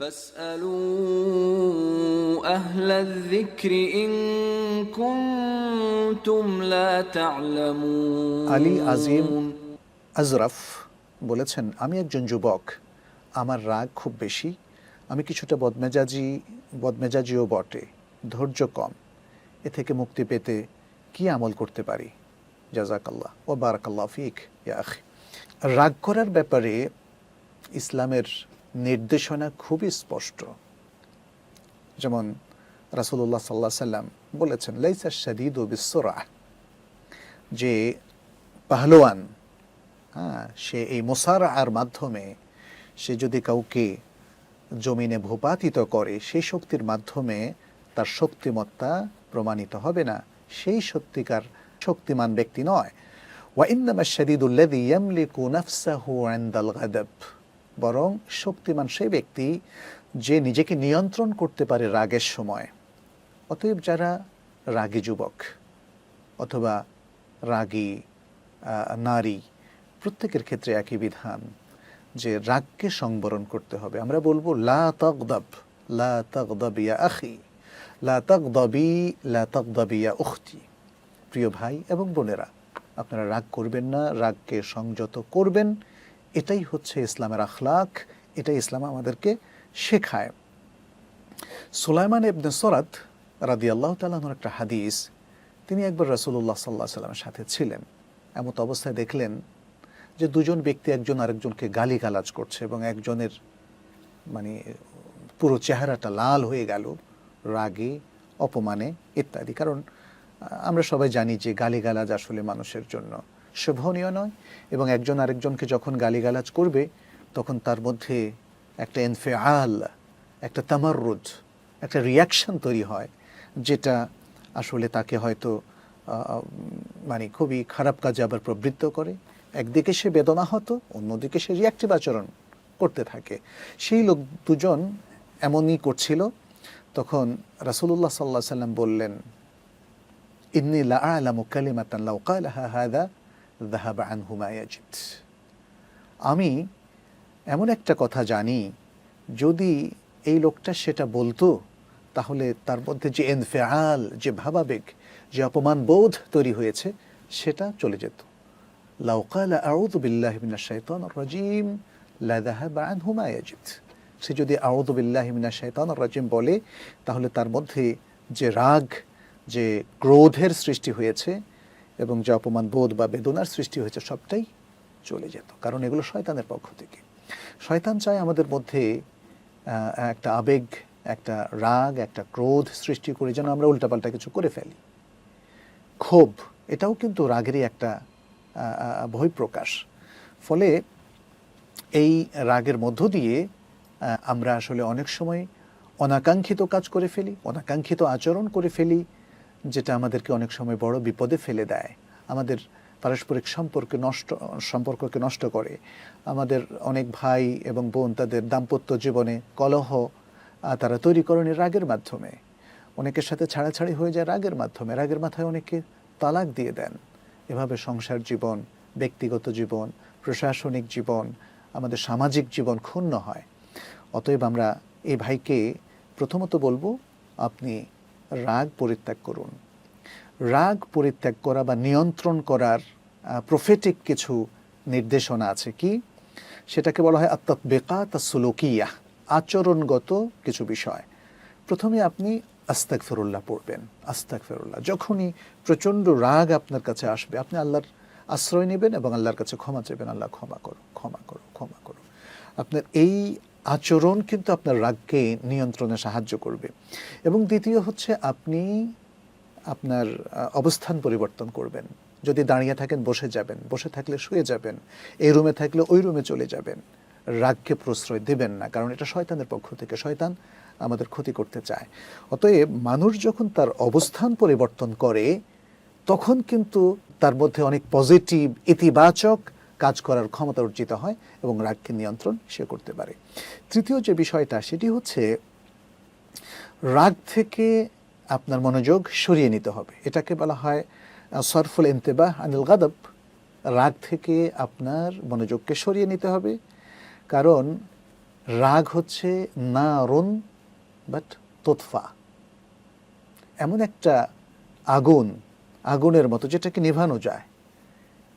فاسألوا أهل الذكر إن كنتم لا تعلمون আলী আজিম আজরাফ বলেছেন আমি একজন যুবক আমার রাগ খুব বেশি আমি কিছুটা বদমেজাজি বদমেজাজিও বটে ধৈর্য কম এ থেকে মুক্তি পেতে কি আমল করতে পারি জাজাকাল্লাহ ও বারাকাল্লাহ ফিক ইয়া আখি রাগ করার ব্যাপারে ইসলামের নির্দেশনা খুবই স্পষ্ট। যেমন রাসূলুল্লাহ সাল্লাহ সাল্লাম বলেছেন, লাইসা শাদীদ ও বিশ্বরা যে পাহলোয়ান হ্যাঁ সে এই মোসারার মাধ্যমে সে যদি কাউকে জমিনে ভূপাতিত করে, সেই শক্তির মাধ্যমে তার শক্তিমত্তা প্রমাণিত হবে না। সেই সত্যিকার শক্তিমান ব্যক্তি নয়। ওয়াইন্নামা শাদীদুল্লাযী ইয়ামলিকু নাফসাহু ইনদাল গাদাব বরং শক্তিমান সেই ব্যক্তি যে নিজেকে নিয়ন্ত্রণ করতে পারে রাগের সময়। অতএব যারা রাগী যুবক অথবা রাগী নারী, প্রত্যেকের ক্ষেত্রে একই বিধান যে রাগকে সংবরণ করতে হবে। আমরা বলব, লা তকদব লা তকদব ইয়া আখি, লা তকদবি লা তকদবি ইয়া উখতি। প্রিয় ভাই এবং বোনেরা, আপনারা রাগ করবেন না, রাগকে সংযত করবেন। এটাই হচ্ছে ইসলামের আখলাক, এটাই ইসলাম আমাদেরকে শেখায়। সুলাইমান ইবনে সরাত রাদি আল্লাহ তালাহর একটা হাদিস, তিনি একবার রাসূলুল্লাহ সাল্লাহ সাল্লামের সাথে ছিলেন। এমত অবস্থায় দেখলেন যে দুজন ব্যক্তি একজন আরেকজনকে গালি গালাজ করছে এবং একজনের মানে পুরো চেহারাটা লাল হয়ে গেল, রাগে, অপমানে ইত্যাদি। কারণ আমরা সবাই জানি যে গালিগালাজ আসলে মানুষের জন্য। শোভনীয় নয় এবং একজন আরেকজনকে যখন গালিগালাজ করবে, তখন তার মধ্যে একটা এনফেআল একটা তামাররুদ একটা রিয়াকশন তৈরি হয়, যেটা আসলে তাকে হয়তো মানে খুবই খারাপ কাজে আবার প্রবৃত্ত করে। একদিকে সে বেদনা হতো অন্যদিকে সে রিয়াক্টিভ আচরণ করতে থাকে। সেই লোক দুজন এমনই করছিল, তখন রাসূলুল্লাহ সাল্লাহ সাল্লাম বললেন, ইন্নি লা আ'লামু কালিমাতান লাউ হাযা আমি এমন একটা কথা জানি, যদি এই লোকটা সেটা বলতো, তাহলে তার মধ্যে যে এনফেআল যে ভাবাবেগ, যে অপমান বোধ তৈরি হয়েছে, সেটা চলে যেত। সে যদি আউযু বিল্লাহি মিনাশ শাইতানির রাজীম বলে, তাহলে তার মধ্যে যে রাগ, যে ক্রোধের সৃষ্টি হয়েছে এবং যে অপমান, বোধ বা বেদনার সৃষ্টি হয়েছে সবটাই চলে যেত। কারণ এগুলো শয়তানের পক্ষ থেকে। শয়তান চায় আমাদের মধ্যে একটা আবেগ, একটা রাগ, একটা ক্রোধ সৃষ্টি করে যেন আমরা উল্টাপাল্টা কিছু করে ফেলি। ক্ষোভ, এটাও কিন্তু রাগেরই একটা বহিঃপ্রকাশ ফলে এই রাগের মধ্য দিয়ে আমরা আসলে অনেক সময় অনাকাঙ্ক্ষিত কাজ করে ফেলি, অনাকাঙ্ক্ষিত আচরণ করে ফেলি যেটা আমাদেরকে অনেক সময় বড় বিপদে ফেলে দেয়। আমাদের পারস্পরিক সম্পর্কে নষ্ট, সম্পর্ককে নষ্ট করে। আমাদের অনেক ভাই এবং বোন তাদের দাম্পত্য জীবনে কলহ তারা তৈরি করেন রাগের মাধ্যমে। অনেকের সাথে ছাড়াছাড়ি হয়ে যায় রাগের মাধ্যমে। রাগের মাথায় অনেকে তালাক দিয়ে দেন। এভাবে সংসার জীবন, ব্যক্তিগত জীবন, প্রশাসনিক জীবন, আমাদের সামাজিক জীবন ক্ষুণ্ণ হয়। অতএব আমরা এই ভাইকে প্রথমত বলব, আপনি রাগ পরিত্যাগ করুন। রাগ পরিত্যাগ করা বা নিয়ন্ত্রণ করার প্রফেটিক কিছু নির্দেশনা আছে কি? সেটাকে বলা হয় আত্মাত তা সুলকিয়া, আচরণগত কিছু বিষয়। প্রথমে আপনি আস্তাক ফেরুল্লাহ পড়বেন আস্তাক ফেরুল্লাহ যখনই প্রচণ্ড রাগ আপনার কাছে আসবে, আপনি আল্লাহর আশ্রয় নেবেন এবং আল্লাহর কাছে ক্ষমা চাইবেন। আল্লাহ ক্ষমা করো ক্ষমা করো ক্ষমা করো আপনার এই আচরণ কিন্তু আপনার রাগকে নিয়ন্ত্রণে সাহায্য করবে। এবং দ্বিতীয় হচ্ছে আপনি আপনার অবস্থান পরিবর্তন করবেন। যদি দাঁড়িয়ে থাকেন, বসে যাবেন, বসে থাকলে শুয়ে যাবেন, এই রুমে থাকলে ওই রুমে চলে যাবেন। রাগকে প্রশ্রয় দেবেন না, কারণ এটা শয়তানের পক্ষ থেকে। শয়তান আমাদের ক্ষতি করতে চায়। অতএব মানুষ যখন তার অবস্থান পরিবর্তন করে, তখন কিন্তু তার মধ্যে অনেক পজিটিভ ইতিবাচক কাজ করার ক্ষমতা অর্জিত হয় এবং রাগকে নিয়ন্ত্রণ সে করতে পারে। তৃতীয় যে বিষয়টা, সেটি হচ্ছে রাগ থেকে আপনার মনোযোগ সরিয়ে নিতে হবে। এটাকে বলা হয় সরফুল ইন্তেবাহ আনিল গাদব। রাগ থেকে আপনার মনোযোগকে সরিয়ে নিতে হবে। কারণ রাগ হচ্ছে না রুন বাট তোতফা। এমন একটা আগুন, আগুনের মতো যেটাকে নিভানো যায়।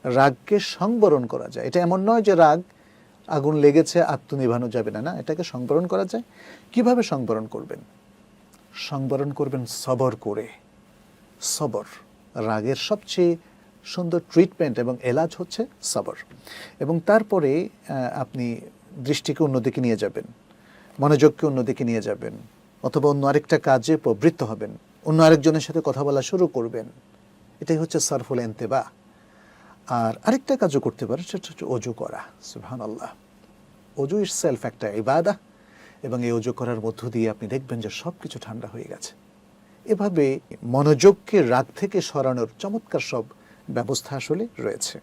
রাগকে সংবরণ করা যায়। এটা এমন নয় যে রাগ আগুন লেগেছে আত্ম নিভানো যাবে না না, এটাকে সংবরণ করা যায়। কীভাবে সংবরণ করবেন? সংবরণ করবেন সবর করে। সবর, রাগের সবচেয়ে সুন্দর ট্রিটমেন্ট এবং এলাজ হচ্ছে সবর। এবং তারপরে আপনি দৃষ্টিকে অন্যদিকে নিয়ে যাবেন, মনোযোগকে অন্যদিকে নিয়ে যাবেন, অথবা অন্য আরেকটা কাজে প্রবৃত্ত হবেন, অন্য আরেকজনের সাথে কথা বলা শুরু করবেন। এটাই হচ্ছে সারফুল এন্তেবা। আর আরেকটা কাজও করতে পারে, সেটা হচ্ছে অজু করা। সুহান আল্লাহ অজু ইস সেলফ একটা ইবাদা, এবং এই অজু করার মধ্য দিয়ে আপনি দেখবেন যে সব কিছু ঠান্ডা হয়ে গেছে। এভাবে মনোযোগকে রাগ থেকে সরানোর চমৎকার সব ব্যবস্থা আসলে রয়েছে।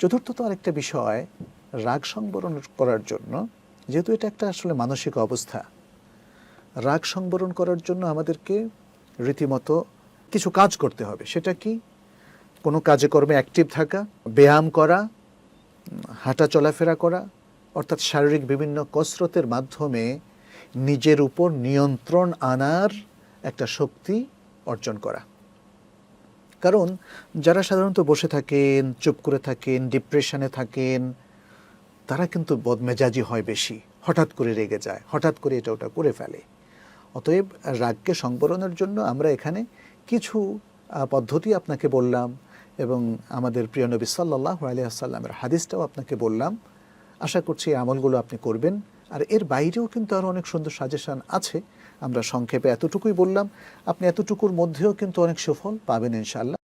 চতুর্থত আরেকটা বিষয়, রাগ সংবরণ করার জন্য, যেহেতু এটা একটা আসলে মানসিক অবস্থা, রাগ সংবরণ করার জন্য আমাদেরকে রীতিমতো কিছু কাজ করতে হবে। সেটা কি? কোনো কাজে কর্মে অ্যাক্টিভ থাকা, ব্যায়াম করা, হাঁটা চলাফেরা করা, অর্থাৎ শারীরিক বিভিন্ন কসরতের মাধ্যমে নিজের উপর নিয়ন্ত্রণ আনার একটা শক্তি অর্জন করা। কারণ যারা সাধারণত বসে থাকেন, চুপ করে থাকেন ডিপ্রেশনে থাকেন, তারা কিন্তু বদমেজাজি হয় বেশি। হঠাৎ করে রেগে যায়, হঠাৎ করে এটা ওটা করে ফেলে। অতএব রাগকে সংবরণের জন্য আমরা এখানে কিছু পদ্ধতি আপনাকে বললাম। এবং আমাদের প্রিয় নবী সাল্লাহ আলিয়াসাল্লামের হাদিসটাও আপনাকে বললাম। আশা করছি এই আমলগুলো আপনি করবেন। আর এর বাইরেও কিন্তু আরও অনেক সুন্দর সাজেশান আছে। আমরা সংক্ষেপে এতটুকুই বললাম। আপনি এতটুকুর মধ্যেও কিন্তু অনেক সুফল পাবেন ইনশাল্লাহ